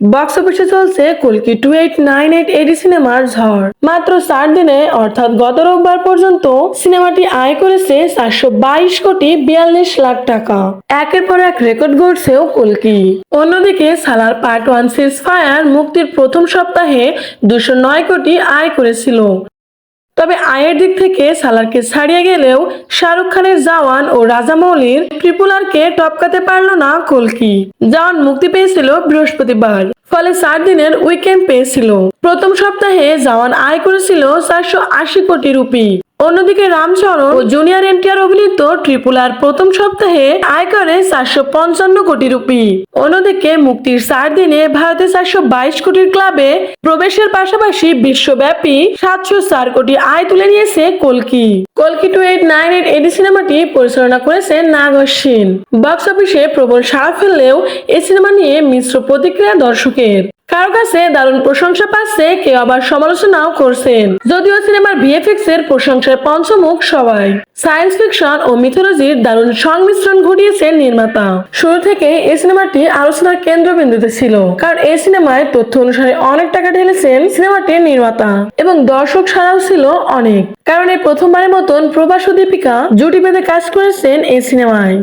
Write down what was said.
Box অফিসে চলছে কুলকি two eight nine eight AD সিনেমার ঝড়। মাত্র চার দিনে, অর্থাৎ গত রোববার পর্যন্ত, সিনেমাটি আয় করেছে চারশো বাইশ কোটি বিয়াল্লিশ লাখ টাকা। একের পর এক রেকর্ড গড়ছেও কুলকি। অন্যদিকে, Salaar part one ceasefire মুক্তির প্রথম সপ্তাহে দুশো নয় কোটি আয় করেছিল। তবে আয়ের দিক থেকে সালারকে ছাড়িয়ে গেলেও শাহরুখ খানের জওয়ান ও রাজামৌলির ট্রিপুলারকে টপকাতে পারল না কলকি। জাওয়ান মুক্তি পেয়েছিল বৃহস্পতিবার, ফলে চার দিনের উইকেন্ড পেয়েছিল। প্রথম সপ্তাহে জওয়ান আয় করেছিল চারশো আশি কোটি রুপি। অন্যদিকে রামচরণ ও জুনিয়র এনটিআর অভিনীত ট্রিপুলার প্রথম সপ্তাহে আয় করে চারশো পঞ্চান্ন কোটি রুপি। অন্যদিকে মুক্তির চার দিনে ভারতে চারশো বাইশ কোটির ক্লাবে প্রবেশের পাশাপাশি বিশ্বব্যাপী সাতশো চার কোটি আয় তুলে নিয়েছে কলকি। কলকি টু এইট নাইন এইট এডি সিনেমাটি পরিচালনা করেছে নাগর সেন। বক্স অফিসে প্রবল সাড়া ফেললেও এই সিনেমা নিয়ে মিশ্র প্রতিক্রিয়া দর্শকের। কারও কাছে দারুণ প্রশংসা পাচ্ছে, কেউ আবার সমালোচনাও করছেন। যদিও সিনেমার ভিএফএক্স এর প্রশংসায় পঞ্চমুখ সবাই। সায়েন্স ফিকশন ও মিথোলজির দারুণ সংমিশ্রণ ঘটিয়েছেন নির্মাতা। শুরু থেকে এই সিনেমাটি আলোচনার কেন্দ্রবিন্দুতে ছিল, কারণ এই সিনেমায় তথ্য অনুসারে অনেক টাকা ঢেলেছেন সিনেমাটির নির্মাতা, এবং দর্শক সারাও ছিল অনেক। কারণ এই প্রথমবারের মতন প্রবাস দীপিকা জুটি বেঁধে কাজ করেছেন এই সিনেমায়।